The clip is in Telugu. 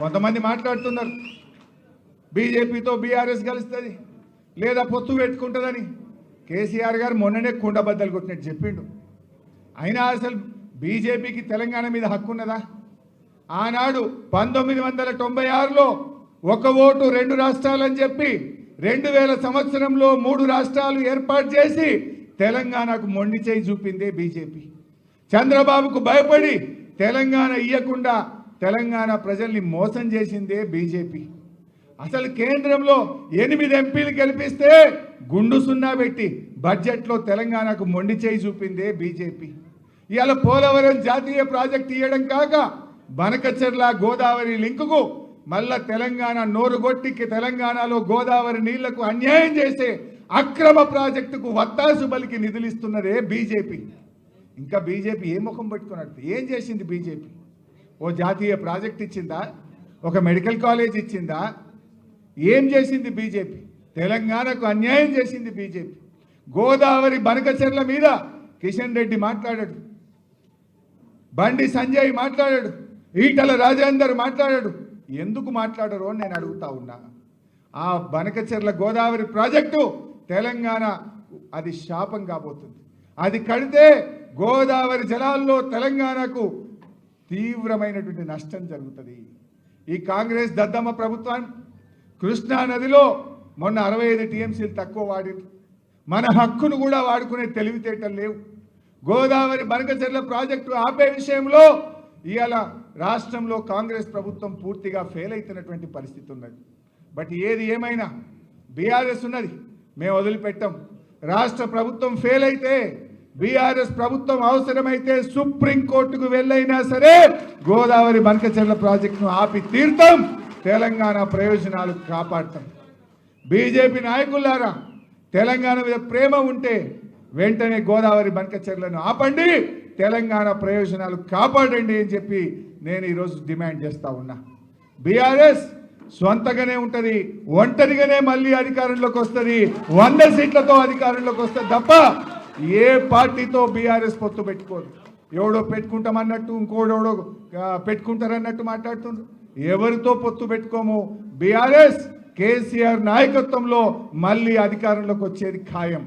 కొంతమంది మాట్లాడుతున్నారు. బీజేపీతో బీఆర్ఎస్ కలుస్తుంది లేదా పొత్తు పెట్టుకుంటుందని. కేసీఆర్ గారు మొన్ననే కుండబద్దలు కొట్టినట్టు చెప్పిండు. అయినా అసలు బీజేపీకి తెలంగాణ మీద హక్కు ఉన్నదా? ఆనాడు పంతొమ్మిది వందల తొంభై ఆరులో ఒక ఓటు రెండు రాష్ట్రాలని చెప్పి రెండు వేల సంవత్సరంలో మూడు రాష్ట్రాలు ఏర్పాటు చేసి తెలంగాణకు మొండి చేయి చూపిందే బీజేపీ. చంద్రబాబుకు భయపడి తెలంగాణ ఇయ్యకుండా తెలంగాణ ప్రజల్ని మోసం చేసిందే బీజేపీ. అసలు కేంద్రంలో ఎనిమిది ఎంపీలు గెలిపిస్తే గుండు సున్నా పెట్టి బడ్జెట్లో తెలంగాణకు మొండి చేయి చూపిందే బీజేపీ. ఇవాళ పోలవరం జాతీయ ప్రాజెక్ట్ ఇవ్వడం కాక బనకచెర్ల గోదావరి లింకుకు మళ్ళా తెలంగాణ నోరు కొట్టికి తెలంగాణలో గోదావరి నీళ్ళకు అన్యాయం చేసే అక్రమ ప్రాజెక్టుకు వత్తాసు బలికి నిధులిస్తున్నదే బీజేపీ. ఇంకా బీజేపీ ఏ ముఖం పెట్టుకున్నట్టు? ఏం చేసింది బీజేపీ? ఓ జాతీయ ప్రాజెక్ట్ ఇచ్చిందా? ఒక మెడికల్ కాలేజ్ ఇచ్చిందా? ఏం చేసింది బీజేపీ? తెలంగాణకు అన్యాయం చేసింది బీజేపీ. గోదావరి బనకచెర్ల మీద కిషన్ రెడ్డి మాట్లాడాడు. బండి సంజయ్ మాట్లాడాడు. ఈటల రాజేందర్ మాట్లాడాడు. ఎందుకు మాట్లాడరు అని నేను అడుగుతా ఉన్నా. ఆ బనకచెర్ల గోదావరి ప్రాజెక్టు తెలంగాణ అది శాపం కాబోతుంది. అది కడితే గోదావరి జలాల్లో తెలంగాణకు తీవ్రమైనటువంటి నష్టం జరుగుతుంది. ఈ కాంగ్రెస్ దద్దమ్మ ప్రభుత్వం కృష్ణా నదిలో మొన్న అరవై ఐదు టీఎంసీలు తక్కువ వాడింది. మన హక్కును కూడా వాడుకునే తెలివితేటలు లేవు. గోదావరి బనకచెర్ల ప్రాజెక్టు ఆపే విషయంలో ఇవాళ రాష్ట్రంలో కాంగ్రెస్ ప్రభుత్వం పూర్తిగా ఫెయిల్ అవుతున్నటువంటి పరిస్థితి ఉన్నది. బట్ ఏది ఏమైనా బీఆర్ఎస్ ఉన్నది మేము వదిలిపెట్టాం. రాష్ట్ర ప్రభుత్వం ఫెయిల్ అయితే బీఆర్ఎస్ ప్రభుత్వం అవసరమైతే సుప్రీంకోర్టుకు వెళ్ళైనా సరే గోదావరి బనకచెర్ల ప్రాజెక్టును ఆపి తీర్థం తెలంగాణ ప్రయోజనాలు కాపాడతాం. బీజేపీ నాయకులారా తెలంగాణ మీద ప్రేమ ఉంటే వెంటనే గోదావరి బనకచెర్లను ఆపండి తెలంగాణ ప్రయోజనాలు కాపాడండి అని చెప్పి నేను ఈరోజు డిమాండ్ చేస్తా ఉన్నా. బీఆర్ఎస్ సొంతగానే ఉంటుంది ఒంటరిగానే మళ్ళీ అధికారంలోకి వస్తుంది వంద సీట్లతో అధికారంలోకి వస్తుంది తప్ప ఏ పార్టీతో బీఆర్ఎస్ పొత్తు పెట్టుకోదు? ఎవడో పెట్టుకుంటామన్నట్టు ఇంకోడెవడో పెట్టుకుంటారన్నట్టు మాట్లాడుతుండ్రు? ఎవరితో పొత్తు పెట్టుకోము? బీఆర్ఎస్ కేసీఆర్ నాయకత్వంలో మళ్ళీ అధికారంలోకి వచ్చేది ఖాయం.